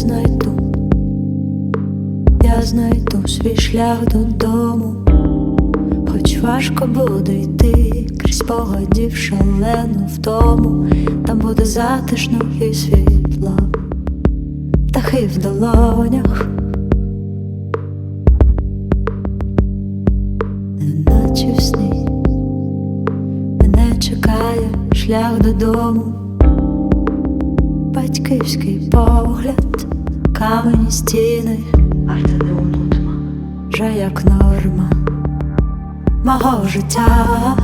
знайду, я знайду свій шлях додому, хоч важко буде йти крізь погодів шалену втому, там буде затишно і світло, птахи в долонях. Неначе в сні. Мене чекає шлях додому батьківський погляд, камені стіни, вже як норма. Мого життя.